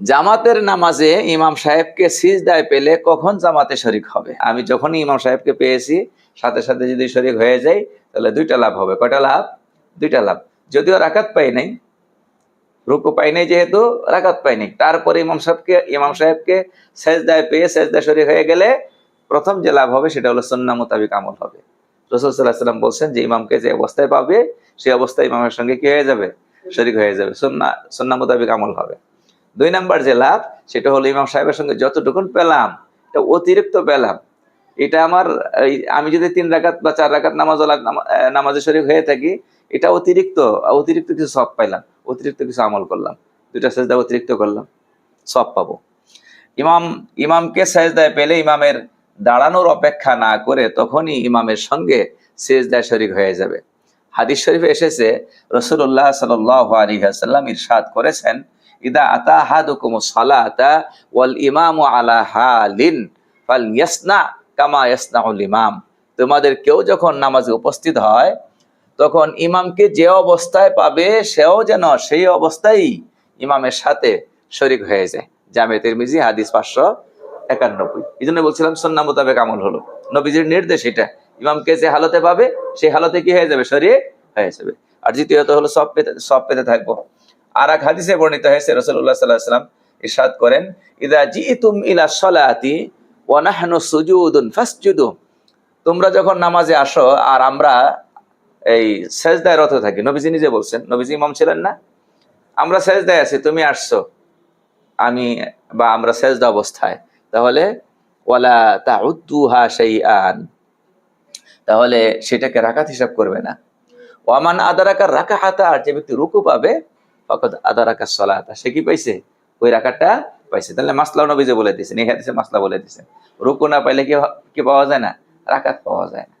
জামাতের নামাজে ইমাম সাহেবকে সিজদায় পেলে কখন জামাতে শরিক হবে? আমি যখনই ইমাম সাহেবকে পেয়েছি, সাথে সাথে যদি শরিক হয়ে যাই তাহলে দুইটা লাভ হবে। কয়টা লাভ? দুইটা লাভ। যদিও রাকাত পাই নাই, রুকু পাই নাই যেহেতু, রাকাত পাই নাই। তারপরে ইমাম সাহেবকে ইমাম সাহেবকে সেজদায় পেয়ে সেজদা শরিক হয়ে গেলে প্রথম যে লাভ হবে সেটা হলো সন্না মোতাবিক আমল হবে। রসুল সাল্লাহ সাল্লাম বলছেন যে ইমামকে যে অবস্থায় পাবে, সেই অবস্থায় ইমামের সঙ্গে কি হয়ে যাবে? শরিক হয়ে যাবে। সন্না সন্না মোতাবিক আমল হবে। দুই নাম্বার যে লাভ, সেটা হলো ইমাম সাহেবের সঙ্গে যতটুকুন পেলাম, এটা অতিরিক্ত পেলাম। এটা আমার আমি যদি তিন রাকাত বা চার রাকাত নামাজ নামাজে শরীফ হয়ে থাকি, এটা অতিরিক্ত অতিরিক্ত কিছু সব পাইলাম, অতিরিক্ত কিছু আমল করলাম। দুইটা সেজদা অতিরিক্ত করলাম, সব পাবো। ইমাম, ইমামকে সেজদায় পেলে ইমামের দাঁড়ানোর অপেক্ষা না করে তখনই ইমামের সঙ্গে সেজদায় শরিক হয়ে যাবে। হাদিস শরীফে এসেছে রসুল্লাহ সাল আলী আসাল্লাম ইরশাদ করেছেন ইদা আতা হাদুকুম সালাতা ওয়াল ইমামু আলা হালিন ফাল ইয়াসনা কামা ইয়াসনাউল ইমাম। তোমাদের কেউ যখন নামাজে উপস্থিত হয়, তখন ইমামকে যে অবস্থায় পাবে, সেও যেন সেই অবস্থায় ইমামের সাথে শরিক হয়ে যায়। জামে তিরমিজি, হাদিস পাঁচশো একানব্বই। এই জন্য বলছিলাম সন্না মোতাবেক আমল হলো। নবীজির নির্দেশ এটা। ইমামকে যে হালতে পাবে, সেই হালতে কি হয়ে যাবে? শরীর হয়ে যাবে। আর দ্বিতীয়ত হলো সব পেতে সব পেতে থাকব। আর এক হাদিসে বর্ণিত হয়েছে রসুল্লাহ সাল্লাহ সাল্লাম ইরশাদ করেন, ইদা জি তুম ইলা সলাতি সুজুদুন তোমরা যখন নামাজে আসো, আর আমরা এই সেজদায় রত থাকি, নবীজি নিজে বলছেন, নবীজি ইমাম ছিলেন না? আমরা সেজদায় আছি, তুমি আসছো। আমি বা আমরা সেজদা অবস্থায়। তাহলে, ওয়ালা তাউদ্দুহা শাইআন। তাহলে সেটাকে রাকাত হিসাব করবে না। ওয়ামান আদারাকার রাকা হাতা আর যে ব্যক্তি রুকু পাবে ফকত আদারাকা সলাতা। সে কি পাইছে? ওই রাখাটা পাইছে। তাহলে মাসলা নবীজে বলে দিয়েছেন, এই হাদিসে মাসলা বলে দিয়েছেন। রুকু না পাইলে কি কি পাওয়া যায় না? রাকাত পাওয়া যায় না।